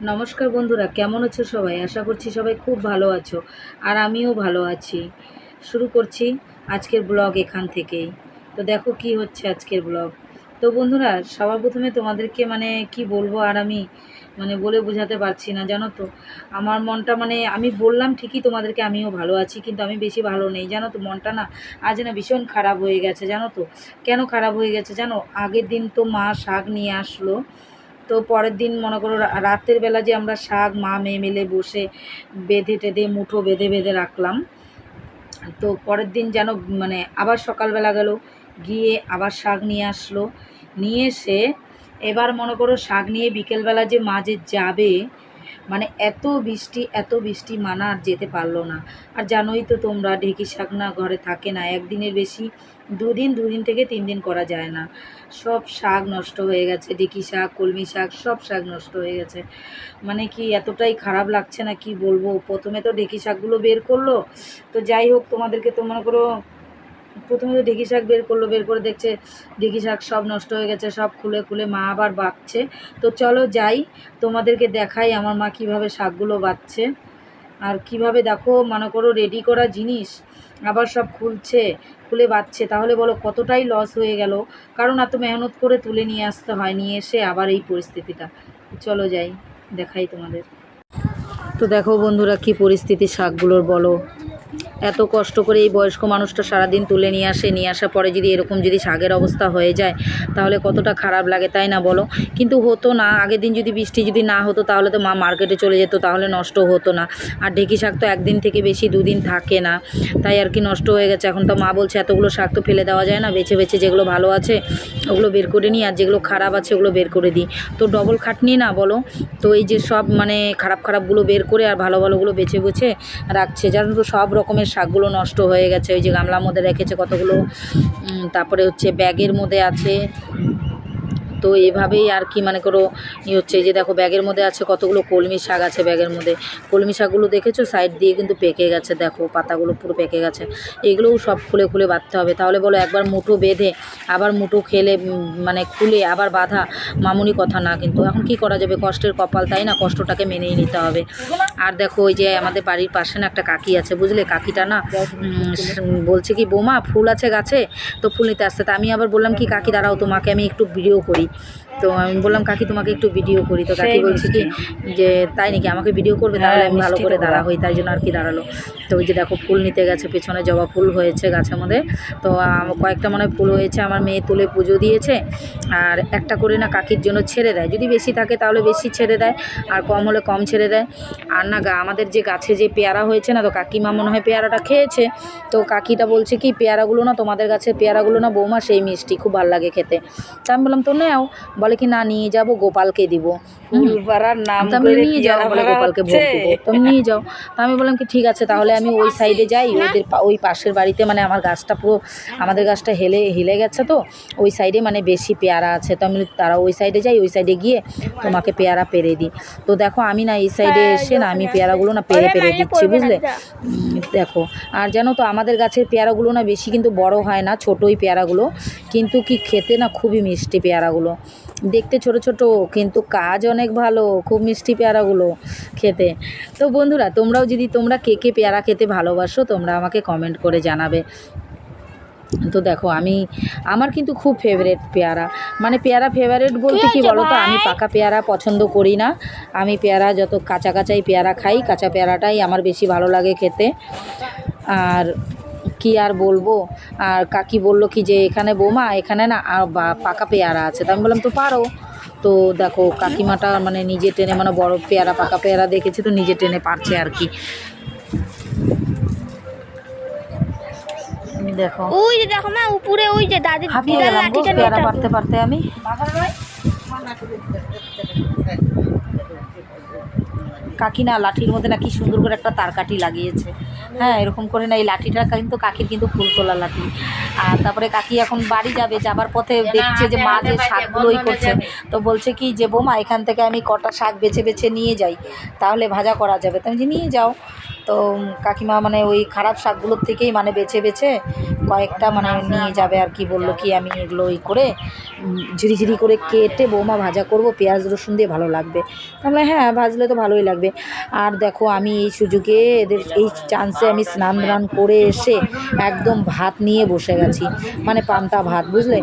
নমস্কার বন্ধুরা, কেমন আছো সবাই? আশা করছি সবাই খুব ভালো আছো আর আমিও ভালো আছি। শুরু করছি আজকের ব্লগ এখান থেকেই। তো দেখো কি হচ্ছে আজকের ব্লগ। তো বন্ধুরা, সবার প্রথমে তোমাদেরকে মানে কি বলব আর আমি মানে বলে বোঝাতে পারছি না, জানো তো? আমার মনটা মানে আমি বললাম ঠিকই তোমাদেরকে, আমিও ভালো আছি, কিন্তু আমি বেশি ভালো নেই, জানো তো? মনটা না আজ না ভীষণ খারাপ হয়ে গেছে, জানো তো? কেন খারাপ হয়ে গেছে জানো? আগের দিন তো মা শাক নিয়ে আসলো তো পরের দিন মনে করো রাতের বেলা যে আমরা শাক, মা মেয়ে মেলে বসে বেঁধে টেঁধে, মুঠো বেঁধে বেঁধে রাখলাম। তো পরের দিন যেন মানে আবার সকালবেলা গেল, গিয়ে আবার শাক নিয়ে আসলো। নিয়ে এসে এবার মনে করো শাক নিয়ে বিকেলবেলা যে মা যে যাবে মানে এত বৃষ্টি এত বৃষ্টি মানা আর যেতে পারল না। আর জানোই তো তোমরা, ঢেকি শাক না ঘরে থাকে না, একদিনের বেশি দুদিন দুদিন থেকে তিন দিন করা যায় না। সব শাক নষ্ট হয়ে গেছে, ঢেকি শাক, কলমি শাক, সব শাক নষ্ট হয়ে গেছে। মানে কি এতটাই খারাপ লাগছে না, কি বলব? প্রথমে তো ঢেকি শাকগুলো বের করল। তো যাই হোক, তোমাদেরকে তো মনে করো প্রথমে তো ঢেকি শাক বের করল, বের করে দেখছে ঢেকি শাক সব নষ্ট হয়ে গেছে, সব খুলে খুলে মা আবার বাঁচছে তো চলো যাই, তোমাদেরকে দেখাই আমার মা কীভাবে শাকগুলো বাচ্ছে আর কীভাবে দেখো, মনে করো রেডি করা জিনিস, আবার সব খুলছে, খুলে বাচ্ছে তাহলে বলো কতটাই লস হয়ে গেল। কারণ এত মেহনত করে তুলে নিয়ে আসতে হয়, নিয়ে এসে আবার এই পরিস্থিতিটা। চলো যাই, দেখাই তোমাদের। তো দেখো বন্ধুরা কি পরিস্থিতি শাকগুলোর, বলো। এত কষ্ট করে এই বয়স্ক মানুষটা সারাদিন তুলে নিয়ে আসে, নিয়ে আসার পরে যদি এরকম যদি শাকের অবস্থা হয়ে যায়, তাহলে কতটা খারাপ লাগে, তাই না বলো? কিন্তু হতো না, আগের দিন যদি বৃষ্টি যদি না হতো, তাহলে তো মা মার্কেটে চলে যেত, তাহলে নষ্ট হতো না। আর ঢেকি শাক তো একদিন থেকে বেশি দুদিন থাকে না, তাই আর কি নষ্ট হয়ে গেছে। এখন তো মা বলছে, এতগুলো শাক তো ফেলে দেওয়া যায় না, বেছে বেছে যেগুলো ভালো আছে, ওগুলো বের করে নিই, আর যেগুলো খারাপ আছে, ওগুলো বের করে দিই। তো ডবল খাটনি না বলো? তো এই যে সব মানে খারাপ খারাপগুলো বের করে, আর ভালো ভালোগুলো বেছে বেছে রাখছে। জানো তো সব রকমের শাকগুলো নষ্ট হয়ে গেছে, ওই যে গামলার মধ্যে রেখেছে কতগুলো তারপরে হচ্ছে ব্যাগের মধ্যে আছে। তো এভাবেই আর কি মানে করো, ই হচ্ছে যে দেখো ব্যাগের মধ্যে আছে কতগুলো কলমি শাক আছে ব্যাগের মধ্যে। কলমি শাকগুলো দেখেছ? সাইড দিয়ে কিন্তু পেকে গেছে, দেখো পাতাগুলো পুরো পেকে গেছে। এগুলোও সব খুলে খুলে বাঁধতে হবে। তাহলে বলো একবার মুঠো বেঁধে, আবার মুঠো খেলে মানে খুলে আবার বাঁধা, মামুনি কথা না কিন্তু। এখন কি করা যাবে? কষ্টের কপাল, তাই না? কষ্টটাকে মেনেই নিতে হবে। আর দেখো ওই যে আমাদের বাড়ির পাশে না একটা কাকি আছে, বুঝলে? কাকিটা না বলছে কি, বোমা, ফুল আছে গাছে? তো ফুল নিতে আসতে তা আমি আবার বললাম কি, কাকি, দাঁড়াও তোমাকে আমি একটু ভিডিও করি। like তো আমি বললাম কাকি তোমাকে একটু ভিডিও করি। তো কাকি বলছে কি যে তাই নাকি আমাকে ভিডিও করবে? তাহলে হ্যাঁ, আমি ভালো করে দাঁড়া হই তাই জন্য আর কি দাঁড়াল। তো ওই যে দেখো ফুল নিতে গেছে পেছনে জবা ফুল হয়েছে গাছের মধ্যে। তো কয়েকটা মনে হয় ফুল হয়েছে আমার মেয়ে তুলে পুজো দিয়েছে। আর একটা করে না কাকির জন্য ছেড়ে দেয়। যদি বেশি থাকে তাহলে বেশি ছেড়ে দেয় আর কম হলে কম ছেড়ে দেয়। আর না আমাদের যে গাছে যে পেয়ারা হয়েছে না তো কাকিমা মনে হয় পেয়ারাটা খেয়েছে। তো কাকিটা বলছে কি পেয়ারাগুলো না তোমাদের গাছের পেয়ারাগুলো না বৌমা সেই মিষ্টি খুব ভালো লাগে খেতে। তা আমি বললাম তো নাও। বলে কি না নিয়ে যাব গোপালকে দিব। হুম। ফুলপাড়ার নাম আমি নিয়ে যাও বলে গোপালকে ভোগ হচ্ছে। দেবো? তো নিয়ে যাও। তা আমি বললাম কি ঠিক আছে তাহলে আমি ওই সাইডে যাই। ওদের ওই পাশের বাড়িতে মানে আমার গাছটা পুরো আমাদের গাছটা হেলে হেলে গেছে তো। ওই সাইডে মানে বেশি পেয়ারা আছে। তো আমি তারা ওই সাইডে যাই ওই সাইডে গিয়ে তোমাকে পেয়ারা পেরে দিই। তো দেখো আমি না এই সাইডে এসে না আমি পেয়ারাগুলো না পেরে পেরে দিচ্ছি বুঝলে? দেখো আর জানো তো আমাদের গাছের পেয়ারাগুলো না বেশি কিন্তু বড় হয় না ছোটোই পেয়ারাগুলো। কিন্তু কি খেতে না খুবই মিষ্টি পেয়ারাগুলো। দেখতে ছোট ছোট কিন্তু কাজ অনেক ভালো খুব মিষ্টি পেয়ারাগুলো খেতে। তো বন্ধুরা তোমরাও যদি তোমরা কে কে পেয়ারা খেতে ভালোবাসো তোমরা আমাকে কমেন্ট করে জানাবে। তো দেখো আমি আমার কিন্তু খুব ফেভারেট পেয়ারা। মানে পেয়ারা ফেভারেট বলতে কি বলো তো আমি পাকা পেয়ারা পছন্দ করি না। আমি পেয়ারা যত কাঁচা কাঁচাই পেয়ারা খাই কাঁচা পেয়ারাটাই আমার বেশি ভালো লাগে খেতে। আর কি আর বলব আর কাকি বলল কি যে এখানে বোমা এখানে না আর বা- পাকা পেয়ারা আছে তো আমি বললাম তো পারো তো দেখো কাকিমাটা মানে নিজে টেনে মানে বড় পেয়ারা পাকা পেয়ারা দেখেছি তো নিজে টেনে পারছে আর কি দেখো ওই যে দেখো মা উপরে ওই যে দাদি হাঁপিয়ে গেলাম পেয়ারা পারতে পারতে আমি কাকি না লাঠির মধ্যে না কি সুন্দর করে একটা তারকাঠি লাগিয়েছে। হ্যাঁ এরকম করে না এই লাঠিটা কিন্তু কাকির কিন্তু ফুল তোলা লাঠি। আর তারপরে কাকি এখন বাড়ি যাবে যাবার পথে দেখছে যে মা যে শাকগুলোই করছে তো বলছে কি যে বোমা এখান থেকে আমি কটা শাক বেছে বেছে নিয়ে যাই। তাহলে ভাজা করা যাবে। তো আমি যে নিয়ে যাও। তো কাকিমা মানে ওই খারাপ শাকগুলোর থেকেই মানে বেছে বেছে কয়েকটা মানে নিয়ে যাবে আর কি বলল কি আমি এগুলো ওই করে ঝিরিঝিরি করে কেটে বৌমা ভাজা করব, পেঁয়াজ, রসুন দিয়ে ভালো লাগবে। তাহলে হ্যাঁ ভাজলে তো ভালোই লাগবে। আর দেখো আমি এই সুযোগে এদের এই চান্সে আমি স্নান দান করে এসে একদম ভাত নিয়ে বসে গেছি। মানে পান্তা ভাত, বুঝলে?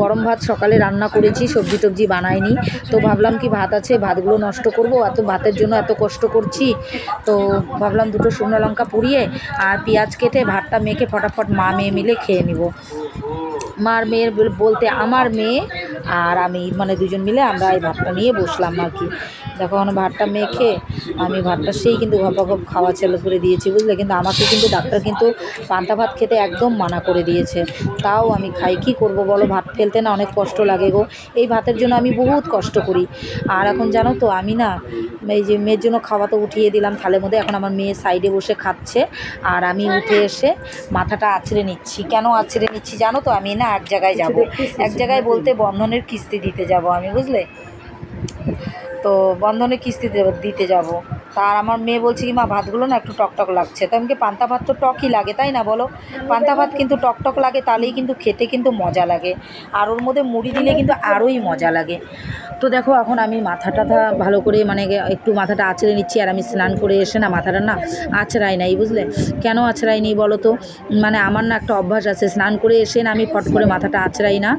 গরম ভাত সকালে রান্না করেছি, সবজি টবজি বানাইনি। তো ভাবলাম কি ভাত আছে, ভাতগুলো নষ্ট করব, এত ভাতের জন্য এত কষ্ট করছি। তো ভাবলাম দুটো শুকনো লঙ্কা পুড়িয়ে আর পেঁয়াজ কেটে ভাতটা মেখে ফটাফট মা মেয়ে মিলে খেয়ে নিব। মার মেয়ের বল- বলতে আমার মেয়ে আর আমি মানে দুজন মিলে আমরা এই ভাতটা নিয়ে বসলাম আর কি। দেখো এখন ভাতটা মেখে আমি ভাতটা সেই কিন্তু ঘপা ঘপ খাওয়া চালু করে দিয়েছি বুঝলে? কিন্তু আমাকে কিন্তু ডাক্তার কিন্তু পান্তা ভাত খেতে একদম মানা করে দিয়েছে। তাও আমি খাই কী করব বলো? ভাত ফেলতে না অনেক কষ্ট লাগে গো। এই ভাতের জন্য আমি বহুত কষ্ট করি। আর এখন জানো তো আমি না এই যে মেয়ের জন্য খাওয়া তো উঠিয়ে দিলাম থালের মধ্যে এখন আমার মেয়ে সাইডে বসে খাচ্ছে। আর আমি উঠে এসে মাথাটা আছড়ে নিচ্ছি। কেন আছড়ে নিচ্ছি জানো তো? আমি না এক জায়গায় যাব। এক জায়গায় বলতে বন্ধনের কিস্তি দিতে যাব আমি বুঝলে? তো বন্ধনে কিস্তি দিতে যাব। তার আমার মেয়ে বলছে কি, মা, ভাতগুলো না একটু টকটক লাগছে। তো আমাকে পান্তা ভাত তো টকই লাগে, তাই না বলো? পান্তা ভাত কিন্তু টকটক লাগে, তাহলেই কিন্তু খেতে কিন্তু মজা লাগে। আর ওর মধ্যে মুড়ি দিলে কিন্তু আরোই মজা লাগে। তো দেখো, এখন আমি মাথা টাথা ভালো করে মানে একটু মাথাটা আঁচড়ে নিচ্ছি, আর আমি স্নান করে এসে না মাথাটা না আঁচড়াই নাই, বুঝলে? কেন আঁচড়াই নি বলো তো? মানে আমার না একটা অভ্যাস আছে, স্নান করে এসে না আমি ফট করে মাথাটা আঁচড়াই না।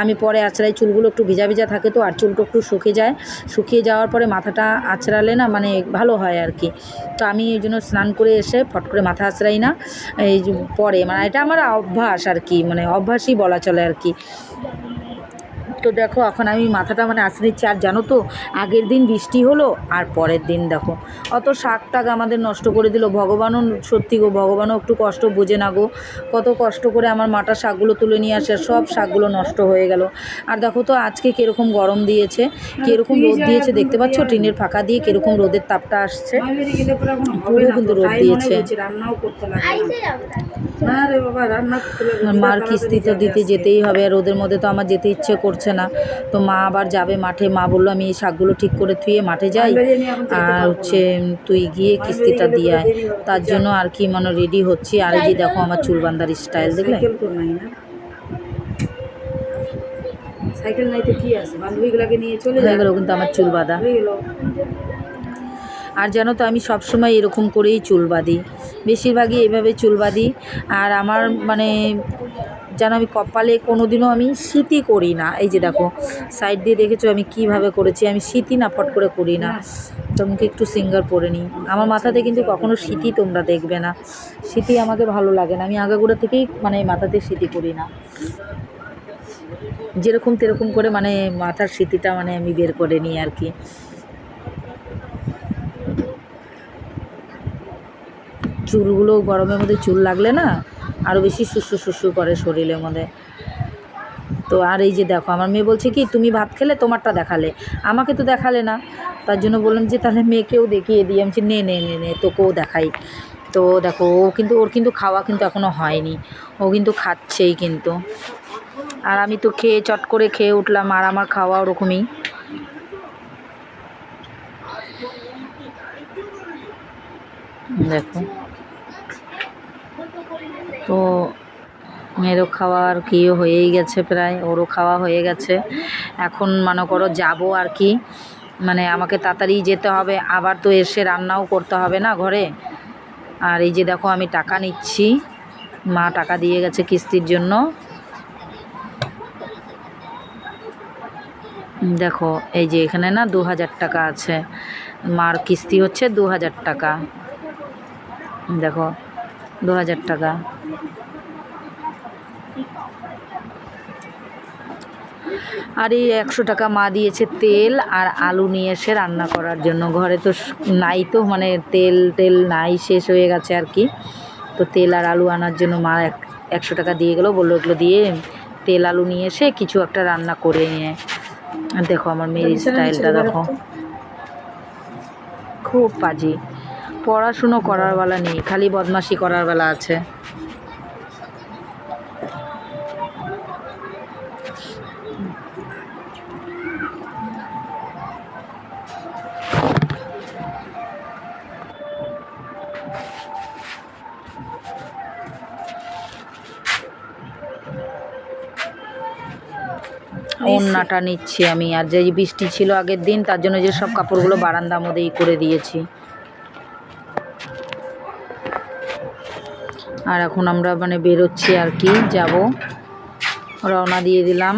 আমি পরে আঁচড়াই, চুলগুলো একটু ভিজা ভিজা থাকে তো, আর চুলটা একটু শুকে যায়। শুকিয়ে যাওয়ার পরে মাথাটা আঁচড়ালে না মানে ভালো হয় আর কি। তো আমি এই জন্য স্নান করে এসে ফট করে মাথা আশ্রাই না, এই পরে মানে এটা আমার অভ্যাস আর কি মানে অভ্যাসই বলা চলে আর কি। তো দেখো এখন আমি মাথাটা মানে আঁচড়ে নিচ্ছি। আর জানো তো আগের দিন বৃষ্টি হলো আর পরের দিন দেখো। অত শাক টাক আমাদের নষ্ট করে দিল। ভগবানও সত্যি গো ভগবানও একটু কষ্ট বোঝে না গো। কত কষ্ট করে আমার মাটা শাকগুলো তুলে নিয়ে আসে সব শাকগুলো নষ্ট হয়ে গেল। আর দেখো তো আজকে কীরকম গরম দিয়েছে কীরকম রোদ দিয়েছে দেখতে পাচ্ছ? টিনের ফাঁকা দিয়ে কীরকম রোদের তাপটা আসছে। পুরো কিন্তু রোদ দিয়েছে। রান্নাও করতে না রে বাবা রান্না করতে লাগে আর মার কিস্তি তো দিতে যেতেই হবে আর ওদের মধ্যে তো আমার যেতে ইচ্ছে করছে না। তো মা আবার যাবে মাঠে মা বলল আমি এই শাকগুলো ঠিক করে থুয়ে মাঠে যাই। আর হচ্ছে তুই গিয়ে কিস্তিটা দিয়ে আয়। তার জন্য আর কি মানে রেডি হচ্ছি। আর এই যে দেখো আমার চুল বান্ধার স্টাইল দেখলে? সাইকেল নাই তো কি আছে? বান্ধবীগুলাকে নিয়ে চলে গেলো কিন্তু আমার চুল বাঁধা। হয়ে গেল। আর জানো তো, আমি সবসময় এরকম করেই চুল বাঁধি। বেশিরভাগই এভাবে চুল বাঁধি। আর আমার মানে যেন আমি কপালে কোনো দিনও আমি শীতই করি না। এই যে দেখো সাইড দিয়ে দেখেছ আমি কীভাবে করেছি? আমি শীতই না, ফট করে করি না। তোমাকে একটু সিঙ্গার পরে নিই। আমার মাথাতে কিন্তু কখনো শীতই তোমরা দেখবে না। শীতই আমাকে ভালো লাগে না। আমি আগাগোড়া থেকেই মানে মাথাতে শীতই করি না। যেরকম তেরকম করে মানে মাথার স্মৃতিটা মানে আমি বের করে নিই আর কি। চুলগুলো গরমের মধ্যে চুল লাগলে না আরও বেশি শুশু শুশু করে শরীরের মধ্যে। তো আর এই যে দেখো, আমার মেয়ে বলছে কি, তুমি ভাত খেলে, তোমারটা দেখালে। আমাকে তো দেখালে না। তার জন্য বললাম যে, তাহলে মেয়েকেও দেখিয়ে দিই। আমি নে নে নে নে, তোকেও দেখাই। তো দেখো, ও কিন্তু, ওর কিন্তু খাওয়া কিন্তু এখনও হয়নি। ও কিন্তু খাচ্ছেই কিন্তু। আর আমি তো খেয়ে, চট করে খেয়ে উঠলাম, আর আমার খাওয়া ওরকমই। দেখো। তো মেয়েরও খাওয়া আর কি হয়েই গেছে প্রায়, ওরও খাওয়া হয়ে গেছে। এখন মনে করো যাব আর কি। মানে আমাকে তাড়াতাড়ি যেতে হবে, আবার তো এসে রান্নাও করতে হবে না ঘরে। আর এই যে দেখো আমি টাকা নিচ্ছি, মা টাকা দিয়ে গেছে কিস্তির জন্য। দেখো, এই যে এখানে না দু হাজার টাকা আছে। মার কিস্তি হচ্ছে দু হাজার টাকা। দেখো দু হাজার টাকা। আর এই একশো টাকা মা দিয়েছে তেল আর আলু নিয়ে এসে রান্না করার জন্য। ঘরে তো নাই তো মানে তেল তেল নাই শেষ হয়ে গেছে আর কি। তো তেল আর আলু আনার জন্য মা এক একশো টাকা দিয়ে গেলো বলল এগুলো দিয়ে তেল আলু নিয়ে এসে কিছু একটা রান্না করে নিয়ে। দেখো আমার মেয়ের স্টাইলটা দেখো। খুব পাজি পড়াশুনো করার বেলা নেই খালি বদমাশি করার বেলা আছে। ওন্নাটা নিচ্ছি আমি আর যে বৃষ্টি ছিল আগের দিন তার জন্য যে সব কাপড়গুলো বারান্দার মধ্যেই করে দিয়েছি। আর এখন আমরা মানে বেরোচ্ছি আর কি, যাব। রওনা দিয়ে দিলাম।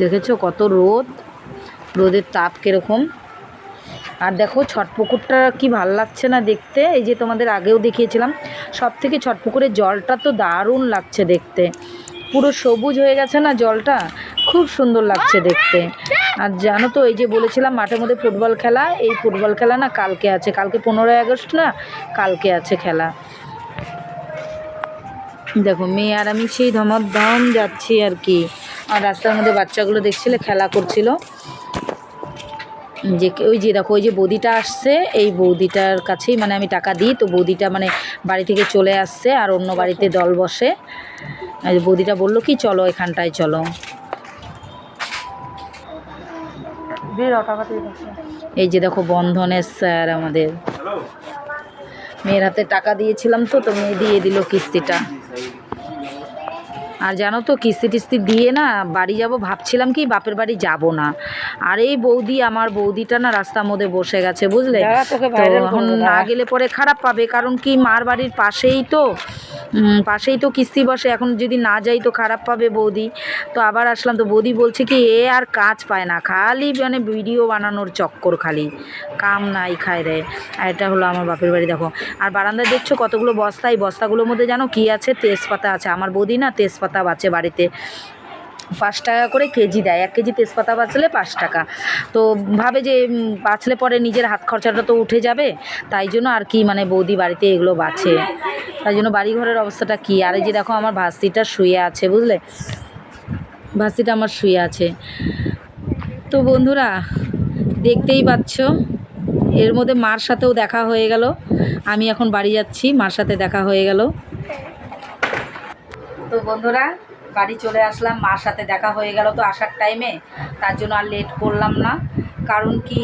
দেখেছ কত রোদ? রোদের তাপ কীরকম? আর দেখো ছট পুকুরটা কি ভালো লাগছে না দেখতে? এই যে তোমাদের আগেও দেখিয়েছিলাম সব থেকে ছট পুকুরের জলটা তো দারুণ লাগছে দেখতে। পুরো সবুজ হয়ে গেছে না জলটা? খুব সুন্দর লাগছে দেখতে। আর জানো তো, এই যে বলেছিলাম মাঠের মধ্যে ফুটবল খেলা, এই ফুটবল খেলা না কালকে আছে। কালকে পনেরোই আগস্ট না, কালকে আছে খেলা। দেখো, মেয়ে আর আমি সেই ধমাধম যাচ্ছি আর কি। আর রাস্তার মধ্যে বাচ্চাগুলো দেখছিলে, খেলা করছিল। যে ওই যে দেখো, ওই যে বৌদিটা আসছে, এই বৌদিটার কাছেই মানে আমি টাকা দিই, তো বৌদিটা মানে বাড়ি থেকে চলে আসছে আর অন্য বাড়িতে দল বসে। বৌদিটা বলল, কি চলো এখানটায় চলো। এই যে দেখো বন্ধনের স্যার আমাদের। মেয়ের হাতে টাকা দিয়েছিলাম তো তো মেয়ে দিয়ে দিল কিস্তিটা। আর জানো তো কিস্তি টিস্তি দিয়ে না বাড়ি যাব ভাবছিলাম কি বাপের বাড়ি যাব না। আর এই বৌদি আমার বৌদিটা না রাস্তার মধ্যে বসে গেছে বুঝলে? এখন না গেলে পরে খারাপ পাবে কারণ কি মার বাড়ির পাশেই তো পাশেই তো কিস্তি বসে। এখন যদি না যাই তো খারাপ পাবে বৌদি। তো আবার আসলাম তো বৌদি বলছে কি এ আর কাজ পায় না খালি মানে ভিডিও বানানোর চক্কর খালি। কাম নাই খায় রে। আর এটা হলো আমার বাপের বাড়ি দেখো। আর বারান্দায় দেখছ কতগুলো বস্তা এই বস্তাগুলোর মধ্যে জানো কি আছে? তেজপাতা আছে। আমার বৌদি না তেজপাতা বাঁচে বাড়িতে। পাঁচ টাকা করে কেজি দেয়, এক কেজি তেজপাতা বাঁচলে পাঁচ টাকা। তো ভাবে যে বাঁচলে পরে নিজের হাত খরচাটা তো উঠে যাবে, তাই জন্য আর কি মানে বৌদি বাড়িতে এগুলো বাঁচে। তাই জন্য বাড়ি ঘরের অবস্থাটা কী? আর এই যে দেখো আমার ভাস্তিটা শুয়ে আছে, বুঝলে? ভাস্তিটা আমার শুয়ে আছে। তো বন্ধুরা, দেখতেই পাচ্ছ, এর মধ্যে মার সাথেও দেখা হয়ে গেল। আমি এখন বাড়ি যাচ্ছি, মার সাথে দেখা হয়ে গেল। তো বন্ধুরা, বাড়ি চলে আসলাম, মার সাথে দেখা হয়ে গেল তো আসার টাইমে তার জন্য আর লেট করলাম না। কারণ কি,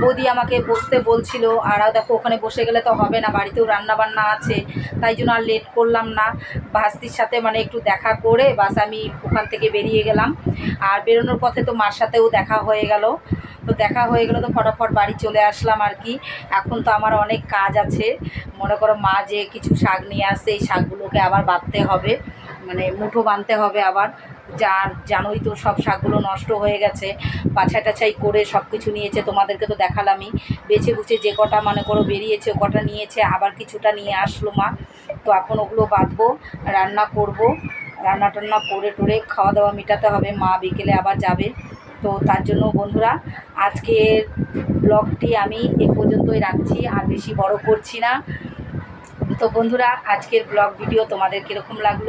বৌদি আমাকে বসতে বলছিল, আর দেখো ওখানে বসে গেলে তো হবে না, বাড়িতেও রান্না বান্না আছে, তাই জন্য আর লেট করলাম না। ভাস্তির সাথে মানে একটু দেখা করে বাস আমি ওখান থেকে বেরিয়ে গেলাম। আর বেরোনোর পথে তো মার সাথেও দেখা হয়ে গেল। তো দেখা হয়ে গেলো তো ফটাফট বাড়ি চলে আসলাম আর কি। এখন তো আমার অনেক কাজ আছে। মনে করো মা যে কিছু শাক নিয়ে আসে, এই শাকগুলোকে আবার বাঁধতে হবে। মুঠো বাঁধতে হবে আবার। যার জানোই তো সব শাকগুলো নষ্ট হয়ে গেছে। বাছাই টাছাই করে সব কিছু নিয়েছে, তোমাদেরকে তো দেখালামই। বেছে বুছে যে কটা মনে করো বেরিয়েছে, কটা নিয়েছে, আবার কিছুটা নিয়ে আসলো মা। তো এখন ওগুলো বাঁধবো, রান্না করব। রান্না টান্না করে টোরে খাওয়া দাওয়া মেটাতে হবে, মা বিকেলে আবার যাবে। তো তার জন্য বন্ধুরা, আজকের ব্লগটি আমি এ পর্যন্তই রাখছি, আর বেশি বড় করছি না। তো বন্ধুরা, আজকের ব্লগ ভিডিও তোমাদের কীরকম লাগল?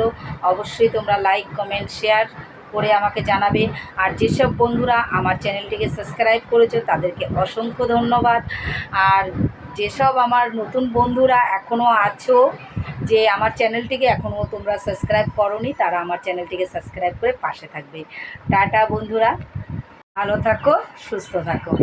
অবশ্যই তোমরা লাইক কমেন্ট শেয়ার করে আমাকে জানাবে। আর যেসব বন্ধুরা আমার চ্যানেলটিকে সাবস্ক্রাইব করেছ, তাদেরকে অসংখ্য ধন্যবাদ। আর যেসব আমার নতুন বন্ধুরা এখনও আছো, যে আমার চ্যানেলটিকে এখনও তোমরা সাবস্ক্রাইব করনি, তারা আমার চ্যানেলটিকে সাবস্ক্রাইব করে পাশে থাকবে। টাটা বন্ধুরা, ভালো থাকো, সুস্থ থাকো।